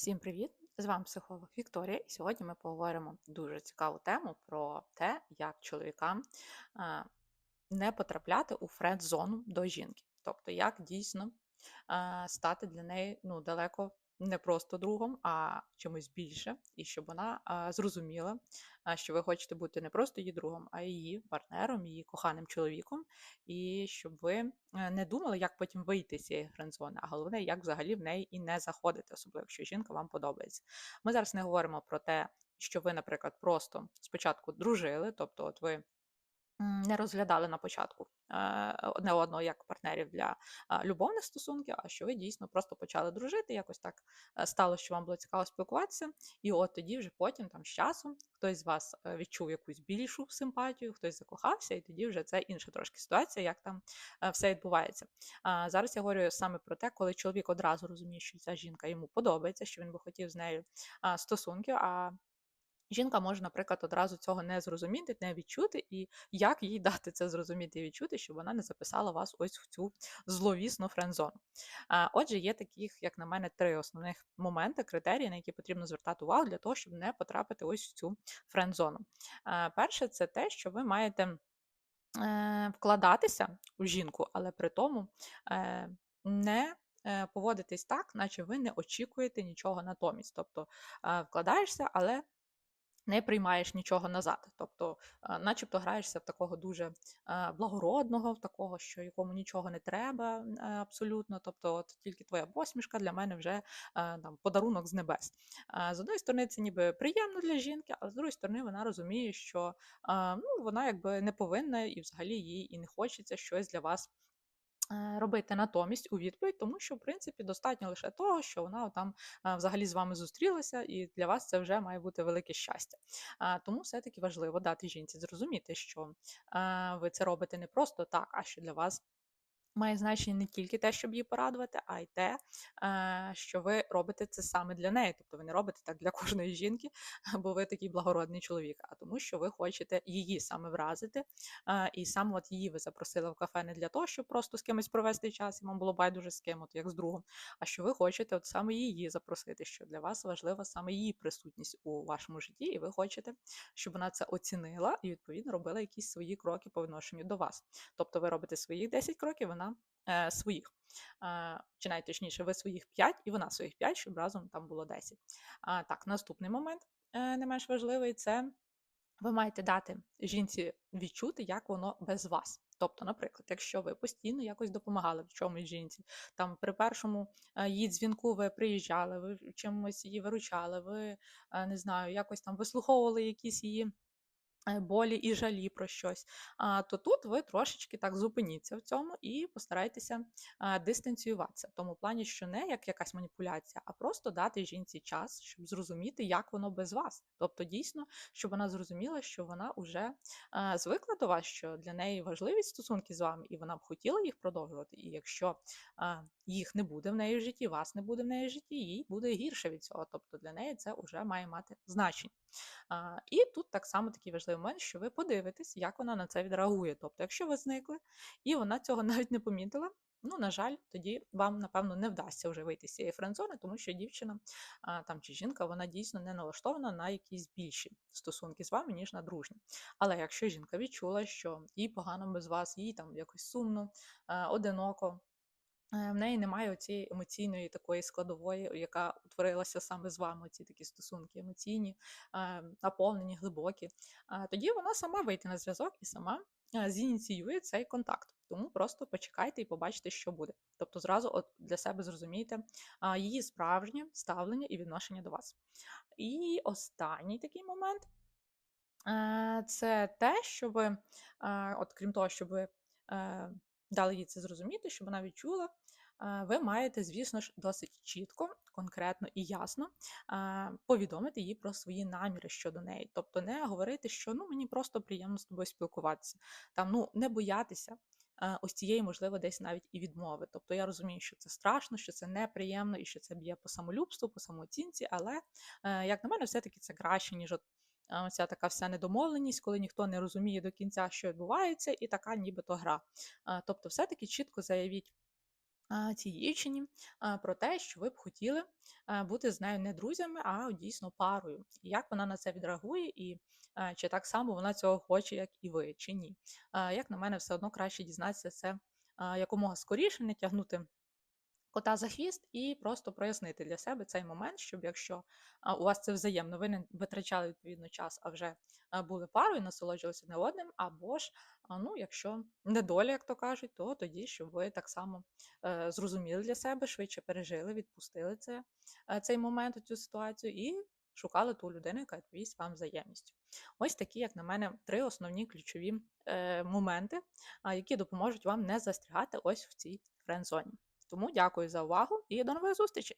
Всім привіт! З вами психолог Вікторія, і сьогодні ми поговоримо дуже цікаву тему про те, як чоловікам не потрапляти у френд-зону до жінки. Тобто, як дійсно стати для неї ну, далеко не просто другом, а чимось більше, і щоб вона зрозуміла, що ви хочете бути не просто її другом, а її партнером, її коханим чоловіком, і щоб ви е, не думали, як потім вийти з цієї френд-зони, а головне, як взагалі в неї і не заходити, особливо якщо жінка вам подобається. Ми зараз не говоримо про те, що ви, наприклад, просто спочатку дружили, тобто, от ви не розглядали на початку е, одне одного як партнерів для е, любовних стосунків, а що ви дійсно просто почали дружити, якось так е, стало, що вам було цікаво спілкуватися, і от тоді вже потім, там з часом, хтось з вас відчув якусь більшу симпатію, хтось закохався, і тоді вже це інша трошки ситуація, як там все відбувається. Зараз я говорю саме про те, коли чоловік одразу розуміє, що ця жінка йому подобається, що він би хотів з нею стосунків. а Жінка може, наприклад, одразу цього не зрозуміти, не відчути, і як їй дати це зрозуміти і відчути, щоб вона не записала вас ось в цю зловісну френдзону. Отже, є таких, як на мене, три основних моменти, критерії, на які потрібно звертати увагу для того, щоб не потрапити ось в цю френдзону. Перше, це те, що ви маєте е, вкладатися у жінку, але при тому е, не е, Поводитись так, наче ви не очікуєте нічого натомість. Тобто вкладаєшся, але не приймаєш нічого назад. Тобто, е, начебто граєшся в такого дуже е, благородного, в такого, що якому нічого не треба е, абсолютно. Тобто, от тільки твоя посмішка для мене вже там подарунок з небес. З одної сторони, це ніби приємно для жінки, а з другої сторони, вона розуміє, що ну, вона якби не повинна і взагалі їй і не хочеться щось для вас робити натомість у відповідь, тому що, в принципі, достатньо лише того, що вона там е, взагалі з вами зустрілася, і для вас це вже має бути велике щастя. Тому все-таки важливо дати жінці зрозуміти, що е, ви це робите не просто так, а що для вас Має значення не тільки те, щоб її порадувати, а й те, е, що ви робите це саме для неї. Тобто ви не робите так для кожної жінки, бо ви такий благородний чоловік, а тому, що ви хочете її саме вразити. Е, і саме от її ви запросили в кафе не для того, щоб просто з кимось провести час, і вам було байдуже з ким, от як з другом, а що ви хочете от саме її запросити, що для вас важлива саме її присутність у вашому житті, і ви хочете, щоб вона це оцінила і відповідно робила якісь свої кроки по відношенню до вас. Тобто ви робите своїх 10 кроків, вона е, своїх. Е, чи навіть точніше, ви своїх 5 і вона своїх 5, щоб разом там було 10. А, Так, наступний момент, е, не менш важливий, це ви маєте дати жінці відчути, як воно без вас. Тобто, наприклад, якщо ви постійно якось допомагали в чомусь жінці, там при першому е, її дзвінку ви приїжджали, ви чимось її виручали, ви не знаю, якось там вислуховували якісь її. Е, болі і жалі про щось, то тут ви трошечки так зупиніться в цьому і постарайтеся дистанціюватися. В тому плані, що не як якась маніпуляція, а просто дати жінці час, щоб зрозуміти, як воно без вас. Тобто, дійсно, щоб вона зрозуміла, що вона вже звикла до вас, що для неї важливі стосунки з вами, і вона б хотіла їх продовжувати. І якщо їх не буде в неї в житті, вас не буде в неї в житті, їй буде гірше від цього. Тобто для неї це вже має мати значення. І тут так само такий важливий момент, що ви подивитесь, як вона на це відреагує. Тобто, якщо ви зникли і вона цього навіть не помітила, ну, на жаль, тоді вам, напевно, не вдасться вже вийти з цієї френдзони, тому що дівчина там чи жінка вона дійсно не налаштована на якісь більші стосунки з вами, ніж на дружні. Але якщо жінка відчула, що їй погано без вас, їй там якось сумно, одиноко. Е, в неї немає цієї емоційної такої складової, яка утворилася саме з вами, ці такі стосунки емоційні, е, наповнені, глибокі. Тоді вона сама вийде на зв'язок і сама е, зініціює цей контакт. Тому просто почекайте і побачите, що буде. Тобто, зразу от для себе зрозумієте її справжнє ставлення і відношення до вас. І останній такий момент це те, що ви, от крім того, щоб ви дали їй це зрозуміти, щоб вона відчула, ви маєте, звісно ж, досить чітко, конкретно і ясно повідомити їй про свої наміри щодо неї. Тобто не говорити, що ну мені просто приємно з тобою спілкуватися. Там ну не боятися. Ось цієї, можливо, десь навіть і відмови. Тобто я розумію, що це страшно, що це неприємно і що це б'є по самолюбству, по самооцінці, але, е, як на мене, все-таки це краще, ніж от Оця така вся недомовленість, коли ніхто не розуміє до кінця, що відбувається, і така нібито гра. Тобто, все-таки чітко заявіть цій дівчині про те, що ви б хотіли бути з нею не друзями, а дійсно парою. Як вона на це відреагує, і чи так само вона цього хоче, як і ви, чи ні. Як на мене, все одно краще дізнатися це якомога скоріше, не тягнути кота за хвіст і просто прояснити для себе цей момент, щоб якщо у вас це взаємно, ви не витрачали відповідно час, а вже були парою, насолоджувалися не одним, або ж, ну, якщо недоля, як то кажуть, то тоді, щоб ви так само е, зрозуміли для себе, швидше пережили, відпустили це, е, цей момент, цю ситуацію, і шукали ту людину, яка відповість вам взаємністю. Ось такі, як на мене, три основні ключові е, моменти, які допоможуть вам не застрягати ось в цій френд-зоні. Тому дякую за увагу і до нових зустрічей!